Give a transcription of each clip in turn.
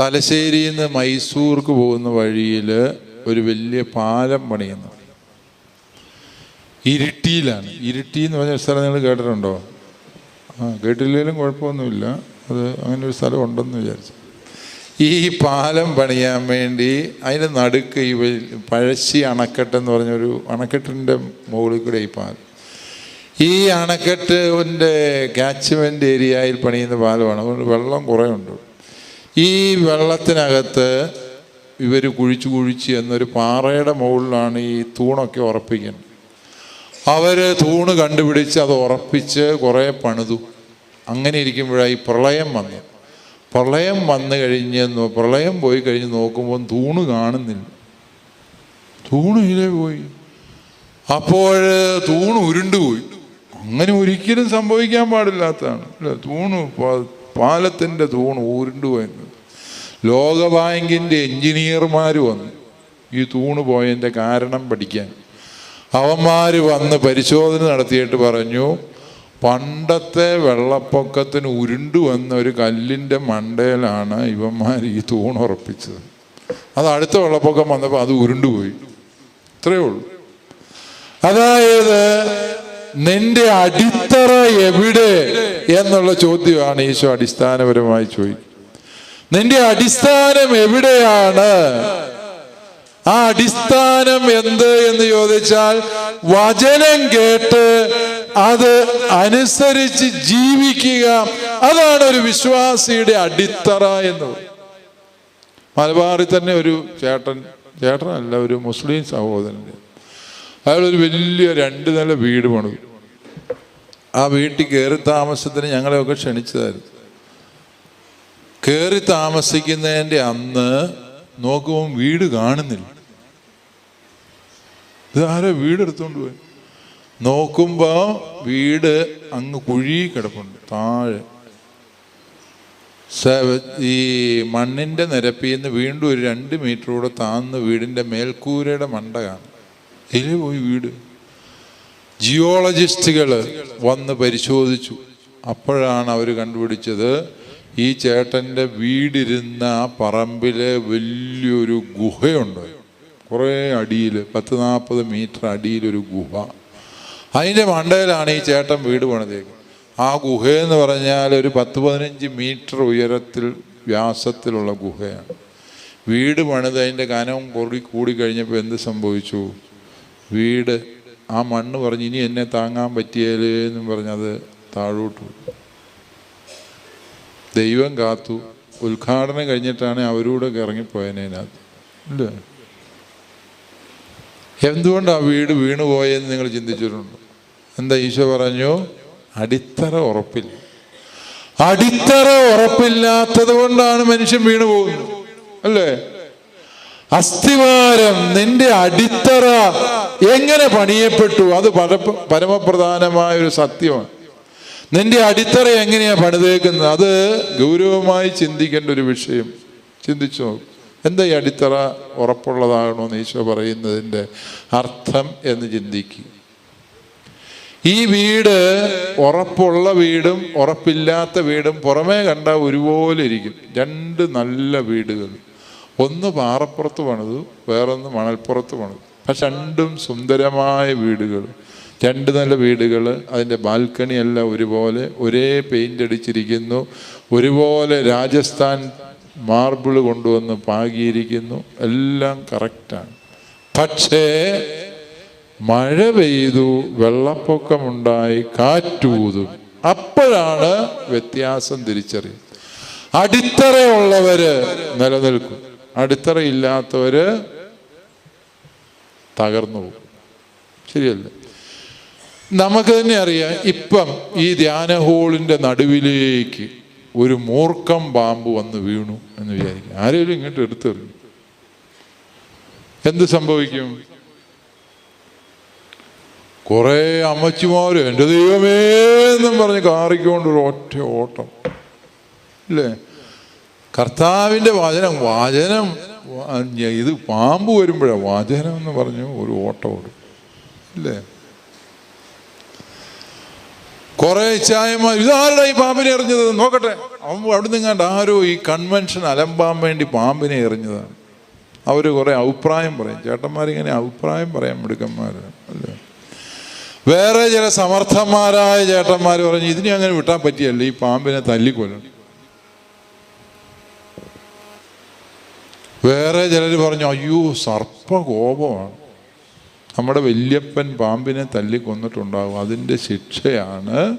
തലശ്ശേരിയിൽ നിന്ന് മൈസൂർക്ക് പോകുന്ന വഴിയിൽ ഒരു വലിയ പാലം പണിയുന്നു. ഇരിട്ടിയിലാണ്. ഇരിട്ടി എന്ന് പറഞ്ഞ സ്ഥലം നിങ്ങൾ കേട്ടിട്ടുണ്ടോ? ആ കേട്ടില്ലെങ്കിലും കുഴപ്പമൊന്നുമില്ല. അത് അങ്ങനെ ഒരു സ്ഥലം ഉണ്ടെന്ന് വിചാരിച്ചു. ഈ പാലം പണിയാൻ വേണ്ടി അതിന്റെ നടുക്ക് ഈ പഴശ്ശി അണക്കെട്ട് എന്ന് പറഞ്ഞൊരു അണക്കെട്ടിന്റെ മുകളിൽ കൂടെ ഈ പാലം. ഈ അണക്കെട്ടിന്റെ ക്യാച്ച്മെന്റ് ഏരിയയിൽ പണിയുന്ന പാലമാണ്. അതുകൊണ്ട് വെള്ളം കുറേ ഉണ്ട്. ഈ വെള്ളത്തിനകത്ത് ഇവർ കുഴിച്ച് കുഴിച്ച് എന്നൊരു പാറയുടെ മുകളിലാണ് ഈ തൂണൊക്കെ ഉറപ്പിക്കുന്നത്. അവർ തൂണ് കണ്ടുപിടിച്ച് അത് ഉറപ്പിച്ച് കുറേ പണിതു. അങ്ങനെ ഇരിക്കുമ്പോഴായി പ്രളയം വന്നു പ്രളയം വന്നു കഴിഞ്ഞ് പ്രളയം പോയി കഴിഞ്ഞ് നോക്കുമ്പോൾ തൂണ് കാണുന്നില്ല. തൂണ് ഇതിലെ പോയി. അപ്പോൾ തൂണ് ഉരുണ്ടുപോയി അങ്ങനെ ഒരിക്കലും സംഭവിക്കാൻ പാടില്ലാത്തതാണ്. അല്ലേ തൂണ് പാലത്തിന്റെ തൂണ് ഉരുണ്ടുപോയെന്ന് ലോകബാങ്കിന്റെ എഞ്ചിനീയർമാർ വന്നു ഈ തൂണ് പോയതിന്റെ കാരണം പഠിക്കാൻ. അവന്മാർ വന്ന് പരിശോധന നടത്തിയിട്ട് പറഞ്ഞു പണ്ടത്തെ വെള്ളപ്പൊക്കത്തിന് ഉരുണ്ടു വന്ന ഒരു കല്ലിന്റെ മണ്ടയിലാണ് ഇവന്മാർ ഈ തൂണ് ഉറപ്പിച്ചത്. അത് അടുത്ത വെള്ളപ്പൊക്കം വന്നപ്പോൾ അത് ഉരുണ്ടുപോയി ഇത്രയേ ഉള്ളൂ. അതായത് നിന്റെ അടിത്തറ എവിടെ എന്നുള്ള ചോദ്യമാണ് ഈശോ അടിസ്ഥാനപരമായി ചോദിക്കുന്നത്. നിന്റെ അടിസ്ഥാനം എവിടെയാണ്? ആ അടിസ്ഥാനം എന്ത് എന്ന് ചോദിച്ചാൽ വചനം കേട്ട് അത് അനുസരിച്ച് ജീവിക്കുക. അതാണ് ഒരു വിശ്വാസിയുടെ അടിത്തറ എന്ന്. മലബാറിൽ തന്നെ ഒരു ചേട്ടൻ ചേട്ടനല്ല ഒരു മുസ്ലിം സഹോദരൻ അയാൾ ഒരു വലിയ രണ്ട് നില വീട് പണിതു. ആ വീട്ടിൽ കയറി താമസത്തിന് ഞങ്ങളെയൊക്കെ ക്ഷണിച്ചതായിരുന്നു. കയറി താമസിക്കുന്നതിന്റെ അന്ന് നോക്കുമ്പോൾ വീട് കാണുന്നില്ല. ഇത് ആരോ വീട് എടുത്തുകൊണ്ട് പോയി. നോക്കുമ്പോ വീട് അങ്ങ് കുഴി കിടപ്പുണ്ട് താഴെ. ഈ മണ്ണിന്റെ നിരപ്പിൽ നിന്ന് വീണ്ടും ഒരു രണ്ട് മീറ്റർ കൂടെ താന്ന് വീടിന്റെ മേൽക്കൂരയുടെ മണ്ട കാണും. ഇതിൽ പോയി വീട്. ജിയോളജിസ്റ്റുകൾ വന്ന് പരിശോധിച്ചു. അപ്പോഴാണ് അവർ കണ്ടുപിടിച്ചത് ഈ ചേട്ടന്റെ വീടിരുന്ന ആ പറമ്പിലെ വലിയൊരു ഗുഹയുണ്ട്. കുറേ അടിയിൽ പത്ത് നാൽപ്പത് മീറ്റർ അടിയിലൊരു ഗുഹ. അതിന്റെ മണ്ടയിലാണ് ഈ ചേട്ടൻ വീട് പണിതേക്കുന്നത് ആ ഗുഹയെന്ന് പറഞ്ഞാൽ ഒരു പത്ത് പതിനഞ്ച് മീറ്റർ ഉയരത്തിൽ വ്യാസത്തിലുള്ള ഗുഹയാണ്. വീട് പണിത് അതിന്റെ കനം കൂടി കൂടി കഴിഞ്ഞപ്പോൾ എന്ത് സംഭവിച്ചു? വീട് ആ മണ്ണ് പറഞ്ഞ് ഇനി എന്നെ താങ്ങാൻ പറ്റിയാലേ എന്നും പറഞ്ഞത് താഴോട്ട്. ദൈവം കാത്തു. ഉദ്ഘാടനം കഴിഞ്ഞിട്ടാണ് അവരൂടെ ഇറങ്ങിപ്പോയതിനകത്ത് ഇല്ല? എന്തുകൊണ്ടാണ് വീട് വീണുപോയെന്ന് നിങ്ങൾ ചിന്തിച്ചിട്ടുണ്ട്? എന്താ ഈശോ പറഞ്ഞു? അടിത്തറ ഉറപ്പില്ല. അടിത്തറ ഉറപ്പില്ലാത്തത് കൊണ്ടാണ് മനുഷ്യൻ വീണു പോകുന്നത്. അല്ലേ? അസ്ഥിവാരം നിന്റെ അടിത്തറ എങ്ങനെ പണിയപ്പെട്ടു? അത് പരമപ്രധാനമായ ഒരു സത്യമാണ്. നിന്റെ അടിത്തറ എങ്ങനെയാ പണിതേക്കുന്നത്? അത് ഗൗരവമായി ചിന്തിക്കേണ്ട ഒരു വിഷയം. ചിന്തിച്ചു നോക്കും. എന്താ ഈ അടിത്തറ ഉറപ്പുള്ളതാകണമെന്ന് ഈശോ പറയുന്നതിന്റെ അർത്ഥം എന്ന് ചിന്തിക്കുക ഈ വീട് ഉറപ്പുള്ള വീടും ഉറപ്പില്ലാത്ത വീടും പുറമേ കണ്ട ഒരുപോലെ ഇരിക്കും. രണ്ട് നല്ല വീടുകൾ. ഒന്ന് പാറപ്പുറത്ത് പണിതു വേറൊന്ന് മണൽപ്പുറത്ത് പണിതു. പക്ഷെ രണ്ടും സുന്ദരമായ വീടുകൾ. രണ്ട് നല്ല വീടുകൾ അതിന്റെ ബാൽക്കണി എല്ലാം ഒരുപോലെ ഒരേ പെയിന്റ് അടിച്ചിരിക്കുന്നു. ഒരുപോലെ രാജസ്ഥാൻ മാർബിൾ കൊണ്ടുവന്ന് പാകിയിരിക്കുന്നു. എല്ലാം കറക്റ്റാണ്. പക്ഷേ മഴ പെയ്തു വെള്ളപ്പൊക്കമുണ്ടായി കാറ്റൂതും. അപ്പോഴാണ് വ്യത്യാസം തിരിച്ചറിയുന്നത്. അടിത്തറയുള്ളവര് നിലനിൽക്കും. അടിത്തറയില്ലാത്തവര് തകർന്നു പോകും. ശരിയല്ലേ? നമുക്ക് തന്നെ അറിയാം ഇപ്പം ഈ ധ്യാന ഹോളിന്റെ നടുവിലേക്ക് ഒരു മൂർഖം പാമ്പ് വന്ന് വീണു എന്ന് വിചാരിക്കും. ആരെങ്കിലും ഇങ്ങോട്ട് എടുത്തെറിഞ്ഞു എന്ത് സംഭവിക്കും? കുറേ അമ്മച്ചിമാരും എന്റെ ദൈവമേ എന്നും പറഞ്ഞ് കാറിക്കൊണ്ട് ഒരു ഒറ്റ ഓട്ടം. ഇല്ലേ? കർത്താവിന്റെ വചനം വചനം ഇത് പാമ്പ് വരുമ്പോഴാണ് വചനം എന്ന് പറഞ്ഞു ഒരു ഓട്ടം ഓടും. ഇല്ലേ? കുറെ ചായമാർ ഇതാരുടെ ഈ പാമ്പിനെ എറിഞ്ഞത്? നോക്കട്ടെ. അവിടെ നിങ്ങാണ്ട് ആരോ ഈ കൺവെൻഷൻ അലമ്പാൻ വേണ്ടി പാമ്പിനെ എറിഞ്ഞതാണ്. അവർ കുറെ അഭിപ്രായം പറയും. ചേട്ടന്മാരിങ്ങനെ അഭിപ്രായം പറയാൻ മിടുക്കന്മാർ അല്ലേ? വേറെ ചില സമർത്ഥന്മാരായ ചേട്ടന്മാർ പറഞ്ഞു ഇതിനെ അങ്ങനെ വിട്ടാൻ പറ്റിയല്ല? ഈ പാമ്പിനെ തല്ലിക്കൊല്ലണം വേറെ ചിലർ പറഞ്ഞു അയ്യോ സർപ്പ കോപമാണ് നമ്മുടെ വല്യപ്പൻ പാമ്പിനെ തല്ലിക്കൊന്നിട്ടുണ്ടാകും അതിന്റെ ശിക്ഷയാണ്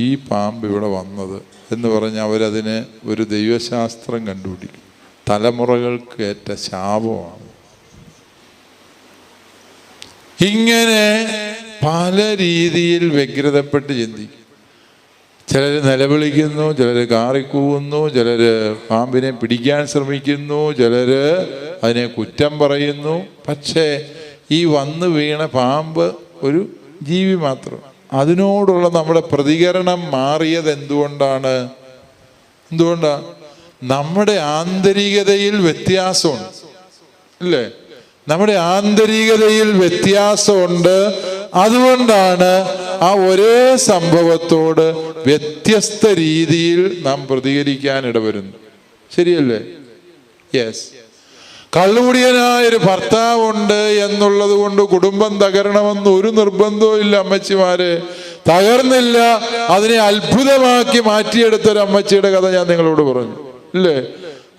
ഈ പാമ്പ് ഇവിടെ വന്നത് എന്ന് പറഞ്ഞ് അവരതിന് ഒരു ദൈവശാസ്ത്രം കണ്ടുപിടിക്കും. തലമുറകൾക്ക് ഏറ്റ ശാപമാണ്. ഇങ്ങനെ പല രീതിയിൽ വ്യഗ്രതപ്പെട്ട് ചിന്തിക്കും. ചിലർ നിലവിളിക്കുന്നു ചിലർ കാറിക്കൂവുന്നു ചിലർ പാമ്പിനെ പിടിക്കാൻ ശ്രമിക്കുന്നു ചിലർ അതിനെ കുറ്റം പറയുന്നു. പക്ഷേ ഈ വന്ന് വീണ പാമ്പ് ഒരു ജീവി മാത്രം. അതിനോടുള്ള നമ്മുടെ പ്രതികരണം മാറിയത് എന്തുകൊണ്ടാണ്? എന്തുകൊണ്ടാണ് നമ്മുടെ ആന്തരികതയിൽ വ്യത്യാസമുണ്ട്. അല്ലേ നമ്മുടെ ആന്തരികതയിൽ വ്യത്യാസമുണ്ട്. അതുകൊണ്ടാണ് ആ ഒരേ സംഭവത്തോട് വ്യത്യസ്ത രീതിയിൽ നാം പ്രതികരിക്കാൻ ഇടവരുന്നു ശരിയല്ലേ? യെസ് കള്ളുകുടിയനായ ഒരു ഭർത്താവുണ്ട് എന്നുള്ളത് കൊണ്ട് കുടുംബം തകരണമെന്ന് ഒരു നിർബന്ധവും ഇല്ല അമ്മച്ചിമാരെ. തകർന്നില്ല അതിനെ അത്ഭുതമാക്കി മാറ്റിയെടുത്ത ഒരു അമ്മച്ചിയുടെ കഥ ഞാൻ നിങ്ങളോട് പറഞ്ഞു. ഇല്ലേ?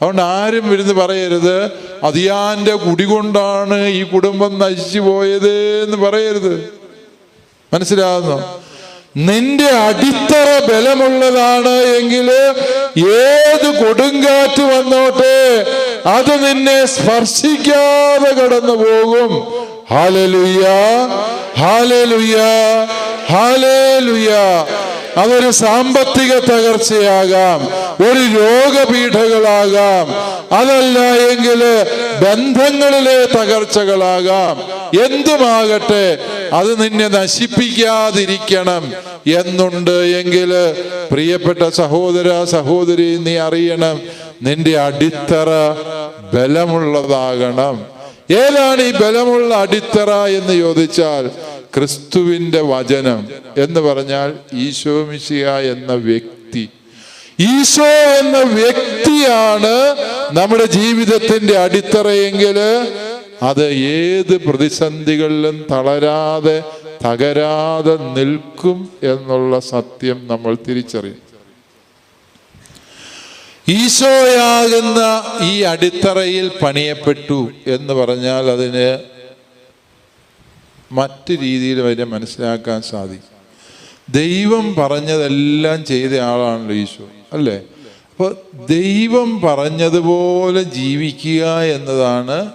അതുകൊണ്ട് ആരും ഇരുന്ന് പറയരുത്. അതിയാന്റെ കുടി കൊണ്ടാണ് ഈ കുടുംബം നശിച്ചു പോയത് എന്ന് പറയരുത്. മനസ്സിലാകുന്നു നിന്റെ അടിത്തറ ബലമുള്ളതാണ് എങ്കിൽ ഏത് കൊടുങ്കാറ്റ് വന്നോട്ടെ? അത് നിന്നെ സ്പർശിക്കാതെ കടന്നു പോകും. അതൊരു സാമ്പത്തിക തകർച്ചയാകാം ഒരു രോഗപീഠകളാകാം അതല്ല എങ്കിൽ ബന്ധങ്ങളിലെ തകർച്ചകളാകാം. എന്തുമാകട്ടെ അത് നിന്നെ നശിപ്പിക്കാതിരിക്കണം എന്നുണ്ട് എങ്കിൽ പ്രിയപ്പെട്ട സഹോദര സഹോദരി നീ അറിയണം നിന്റെ അടിത്തറ ബലമുള്ളതാകണം. ഏതാണ് ഈ ബലമുള്ള അടിത്തറ എന്ന് ചോദിച്ചാൽ ക്രിസ്തുവിന്റെ വചനം എന്ന് പറഞ്ഞാൽ ഈശോ മിശിയ എന്ന വ്യക്തി. ഈശോ എന്ന വ്യക്തിയാണ് നമ്മുടെ ജീവിതത്തിന്റെ അടിത്തറയെങ്കിൽ അത് ഏത് പ്രതിസന്ധികളിലും തളരാതെ തകരാതെ നിൽക്കും എന്നുള്ള സത്യം നമ്മൾ തിരിച്ചറിയും. ഈശോയാകുന്ന ഈ അടിത്തറയിൽ പണിയപ്പെട്ടു എന്ന് പറഞ്ഞാൽ അതിന് മറ്റു രീതിയിൽ അതിനെ മനസ്സിലാക്കാൻ സാധിക്കും. ദൈവം പറഞ്ഞതെല്ലാം ചെയ്ത ആളാണല്ലോ ഈശോ അല്ലേ? അപ്പോൾ ദൈവം പറഞ്ഞതുപോലെ ജീവിക്കുക എന്നതാണ്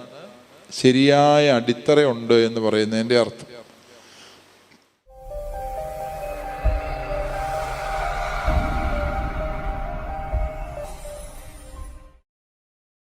ശരിയായ അടിത്തറ ഉണ്ട് എന്ന് പറയുന്നതിന്റെ അർത്ഥം.